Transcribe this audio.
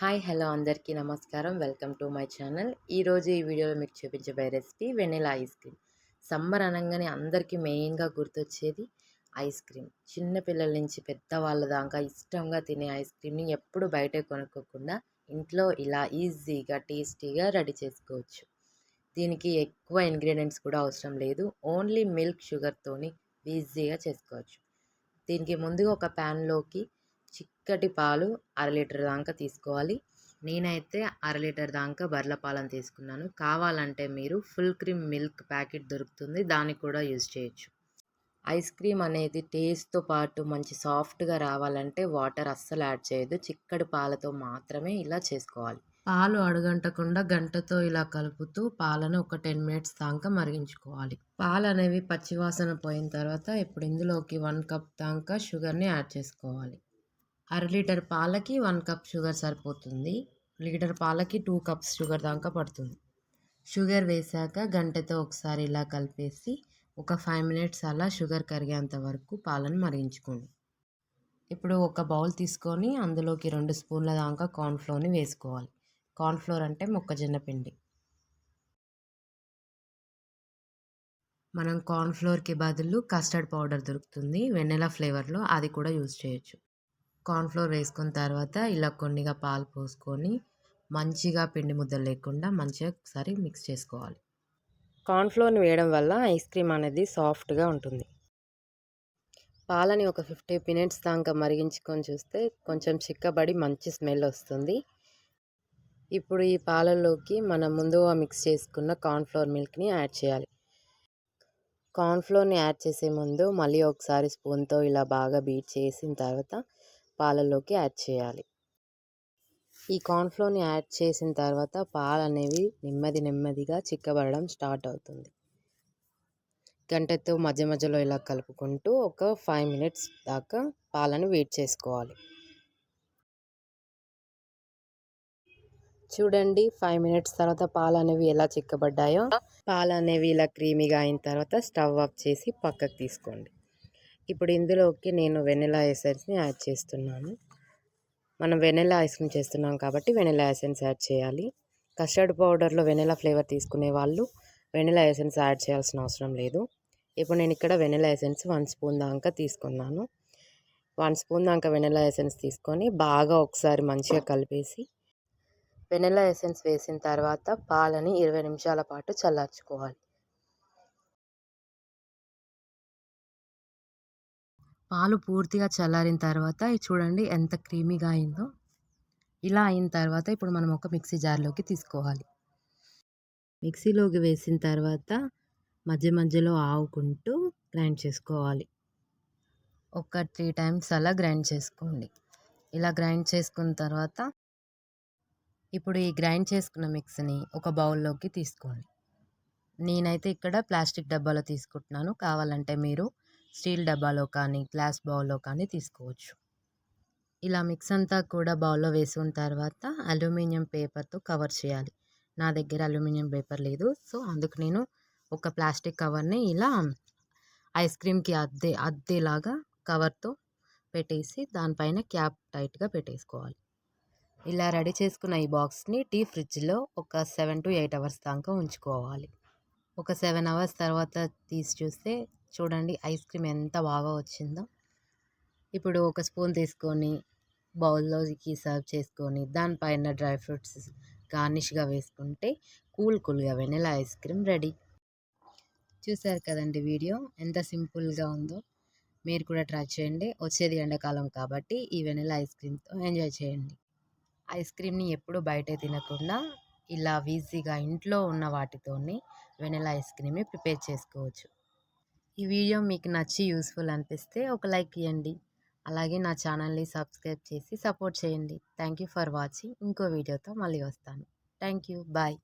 Hi hello అందరికీ నమస్కారం. Welcome to my channel. ఈరోజు ఈ వీడియోలో మీకు చూపించబోయే recipe vanilla ice cream. Summer అనగానే అందరికీ మెయిన్గా గుర్తొచ్చేది ఐస్ క్రీమ్. చిన్నపిల్లల నుంచి పెద్దవాళ్ళ దాకా ఇష్టంగా తినే ఐస్ క్రీమ్ని ఎప్పుడు బయట కొనుక్కోకుండా ఇంట్లో ఇలా ఈజీగా టేస్టీగా రెడీ చేసుకోవచ్చు. దీనికి ఎక్కువ ఇంగ్రీడియంట్స్ కూడా అవసరం లేదు. ఓన్లీ మిల్క్ షుగర్తోని ఈజీగా చేసుకోవచ్చు. దీనికి ముందుగా ఒక ప్యాన్లోకి చిక్కటి పాలు అర లీటర్ దాకా తీసుకోవాలి. నేనైతే అర లీటర్ దాకా బర్ల పాలను తీసుకున్నాను. కావాలంటే మీరు ఫుల్ క్రీమ్ మిల్క్ ప్యాకెట్ దొరుకుతుంది. దాన్ని కూడా యూజ్ చేయొచ్చు. ఐస్ క్రీమ్ అనేది టేస్ట్తో పాటు మంచి సాఫ్ట్గా రావాలంటే వాటర్ అస్సలు యాడ్ చేయదు చిక్కటి పాలతో మాత్రమే ఇలా చేసుకోవాలి. పాలు అడగంటకుండా గంటతో ఇలా కలుపుతూ పాలను ఒక టెన్ మినిట్స్ దాకా మరిగించుకోవాలి. పాలు అనేవి పచ్చివాసన పోయిన తర్వాత ఇప్పుడు ఇందులోకి వన్ కప్ దాకా షుగర్ని యాడ్ చేసుకోవాలి. అర లీటర్ పాలకి వన్ కప్ షుగర్ సరిపోతుంది. లీటర్ పాలకి టూ కప్స్ షుగర్ దాకా పడుతుంది. షుగర్ వేసాక గంటతో ఒకసారి ఇలా కలిపేసి ఒక ఫైవ్ మినిట్స్ అలా షుగర్ కరిగేంత వరకు పాలను మరిగించుకోండి. ఇప్పుడు ఒక బౌల్ తీసుకొని అందులోకి రెండు స్పూన్ల దాకా కార్న్ఫ్లోర్ని వేసుకోవాలి. కార్న్ఫ్లోర్ అంటే మొక్కజొన్న పిండి. మనం కార్న్ఫ్లోర్కి బదులు కస్టర్డ్ పౌడర్ దొరుకుతుంది. వెన్నెల ఫ్లేవర్లో అది కూడా యూజ్ చేయొచ్చు. కార్న్ఫ్లోర్ వేసుకున్న తర్వాత ఇలా కొన్నిగా పాలు పోసుకొని మంచిగా పిండి ముద్దలు లేకుండా మంచిగా ఒకసారి మిక్స్ చేసుకోవాలి. కార్న్ఫ్లోర్ని వేయడం వల్ల ఐస్ క్రీమ్ అనేది సాఫ్ట్గా ఉంటుంది. పాలని ఒక ఫిఫ్టీ మినిట్స్ దాకా మరిగించుకొని చూస్తే కొంచెం చిక్కబడి మంచి స్మెల్ వస్తుంది. ఇప్పుడు ఈ పాలల్లోకి మనం ముందుగా మిక్స్ చేసుకున్న కార్న్ఫ్లోర్ మిల్క్ని యాడ్ చేయాలి. కార్న్ఫ్లోర్ని యాడ్ చేసే ముందు మళ్ళీ ఒకసారి స్పూన్తో ఇలా బాగా బీట్ చేసిన తర్వాత పాలల్లోకి యాడ్ చేయాలి. ఈ కార్న్ఫ్లోర్ని యాడ్ చేసిన తర్వాత పాలు అనేవి నెమ్మది నెమ్మదిగా చిక్కబడడం స్టార్ట్ అవుతుంది. గంటతో మధ్య మధ్యలో ఇలా కలుపుకుంటూ ఒక ఫైవ్ మినిట్స్ దాకా పాలను వెయిట్ చేసుకోవాలి. చూడండి ఫైవ్ మినిట్స్ తర్వాత పాలు అనేవి ఎలా చిక్కబడ్డాయో. పాలు అనేవి ఇలా క్రీమీగా అయిన తర్వాత స్టవ్ ఆఫ్ చేసి పక్కకు తీసుకోండి. ఇప్పుడు ఇందులోకి నేను వెనిలా ఎసెన్స్ని యాడ్ చేస్తున్నాను. మనం వెనిలా ఐస్ క్రీమ్ చేస్తున్నాం కాబట్టి వెనిలా ఎసెన్స్ యాడ్ చేయాలి. కస్టర్డ్ పౌడర్లో వెనిలా ఫ్లేవర్ తీసుకునే వాళ్ళు వెనిలా ఎసెన్స్ యాడ్ చేయాల్సిన అవసరం లేదు. ఇప్పుడు నేను ఇక్కడ వెనిలా ఎసెన్స్ వన్ స్పూన్ దాకా తీసుకున్నాను. వన్ స్పూన్ దాకా వెనిలా ఎసెన్స్ తీసుకొని బాగా ఒకసారి మంచిగా కలిపేసి వెనిలా ఎసెన్స్ వేసిన తర్వాత పాలని ఇరవై నిమిషాల పాటు చల్లార్చుకోవాలి. పాలు పూర్తిగా చల్లారిన తర్వాత చూడండి ఎంత క్రీమీగా అయిందో. ఇలా అయిన తర్వాత ఇప్పుడు మనం ఒక మిక్సీ జార్లోకి తీసుకోవాలి. మిక్సీలోకి వేసిన తర్వాత మధ్య మధ్యలో ఆవుకుంటూ గ్రైండ్ చేసుకోవాలి. ఒక త్రీ టైమ్స్ అలా గ్రైండ్ చేసుకోండి. ఇలా గ్రైండ్ చేసుకున్న తర్వాత ఇప్పుడు ఈ గ్రైండ్ చేసుకున్న మిక్స్ని ఒక బౌల్లోకి తీసుకోండి. నేనైతే ఇక్కడ ప్లాస్టిక్ డబ్బాలో తీసుకుంటున్నాను. కావాలంటే మీరు స్టీల్ డబ్బాలో కానీ గ్లాస్ బౌల్లో కానీ తీసుకోవచ్చు. ఇలా మిక్స్ అంతా కూడా బౌల్లో వేసుకున్న తర్వాత అల్యూమినియం పేపర్తో కవర్ చేయాలి. నా దగ్గర అల్యూమినియం పేపర్ లేదు. సో అందుకు నేను ఒక ప్లాస్టిక్ కవర్ని ఇలా ఐస్ క్రీమ్కి అద్దే అద్దేలాగా కవర్తో పెట్టేసి దానిపైన క్యాప్ టైట్గా పెట్టేసుకోవాలి. ఇలా రెడీ చేసుకున్న ఈ బాక్స్ని టీ ఫ్రిడ్జ్లో ఒక సెవెన్ టు ఎయిట్ అవర్స్ దాకా ఉంచుకోవాలి. ఒక సెవెన్ అవర్స్ తర్వాత తీసి చూస్తే చూడండి ఐస్ క్రీమ్ ఎంత బాగా వచ్చిందో. ఇప్పుడు ఒక స్పూన్ తీసుకొని బౌల్లోకి సర్వ్ చేసుకొని దానిపైన డ్రై ఫ్రూట్స్ గార్నిష్గా వేసుకుంటే కూల్ కూల్గా వెనిలా ఐస్ క్రీమ్ రెడీ. చూసారు కదండి వీడియో ఎంత సింపుల్గా ఉందో. మీరు కూడా ట్రై చేయండి. వచ్చేది ఎండాకాలం కాబట్టి ఈ వెనిలా ఐస్ క్రీమ్తో ఎంజాయ్ చేయండి. ఐస్ క్రీమ్ని ఎప్పుడు బయటే తినకుండా ఇలా ఈజీగా ఇంట్లో ఉన్న వాటితోనే వెనిలా ఐస్ క్రీమ్ని ప్రిపేర్ చేసుకోవచ్చు. ఈ వీడియో మీకు నచ్చి యూస్ఫుల్ అనిపిస్తే ఒక లైక్ ఇవ్వండి అలాగే నా ఛానల్ని సబ్స్క్రైబ్ చేసి సపోర్ట్ చేయండి. Thank you for watching. ఇంకో వీడియోతో మళ్ళీ వస్తాను. Thank you bye.